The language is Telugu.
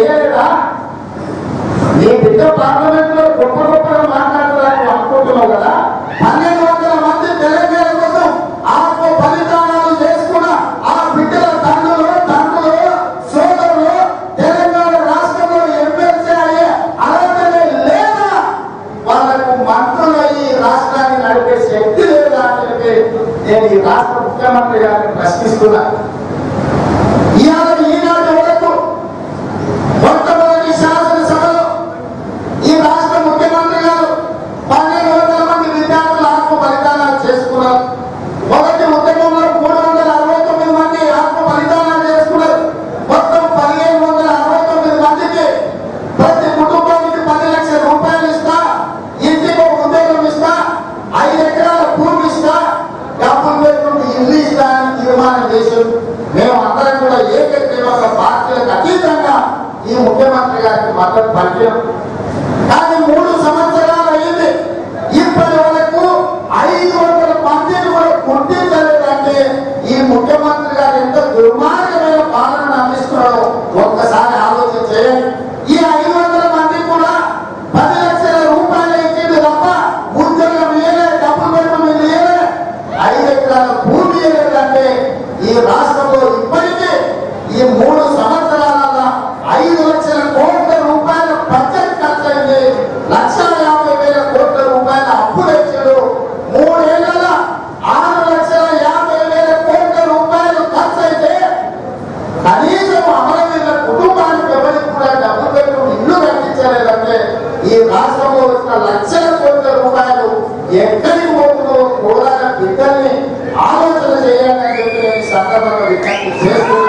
ఆమె చేయలేదా నీ బిడ్డ పార్లమెంట్లో గొప్ప గొప్పగా మాట్లాడతారని అనుకుంటున్నావు కదా? పన్నెండు వందల మంది తెలంగాణ కోసం ఆత్మ బలిదానాలు చేసుకున్న ఆ బిడ్డల తండ్రులు తండ్రులు సోదరులు తెలంగాణ రాష్ట్రంలో ఎమ్మెల్సీ అయ్యే అర్హత లేదా? వాళ్ళకు మంత్రులు ఈ రాష్ట్రాన్ని నడిపే శక్తి లేదా అని చెప్పి నేను ఈ రాష్ట్ర ముఖ్యమంత్రి గారిని ప్రశ్నిస్తున్నా. యజమాని దేశం మేము అందరం కూడా ఏకగ్రీవ పార్టీలకు అతీతంగా ఈ ముఖ్యమంత్రి గారికి మద్దతు పరిచయం. కానీ మూడు సంవత్సరాలు అయింది. ఇప్పటి వరకు ఐదు వందల మందిని కూడా గుర్తించలేదంటే ఈ ముఖ్యమంత్రి ఈ రాష్ట్రంలో ఇప్పటికే ఈ మూడు సంవత్సరాల ఐదు లక్షల కోట్ల రూపాయలు బడ్జెట్ ఖర్చు అయింది లక్ష యాభై వేల కోట్ల రూపాయల అప్పులు ఇచ్చాడు మూడేళ్ళ ఆరు లక్షల యాభై వేల కోట్ల రూపాయలు ఖర్చు అయితే కనీసం అమరవీరుల కుటుంబానికి ఎవరికి కూడా డబ్బు పెట్టు ఇల్లు కట్టించలేదంటే ఈ రాష్ట్రంలో వచ్చిన లక్షల కోట్ల రూపాయలు ఎక్కడికి పోతుందో కూడా బిడ్డల్ని ఆలోచన చేయాలని చెప్పి నేను సందర్భంగా విజ్ఞప్తి చేస్తూ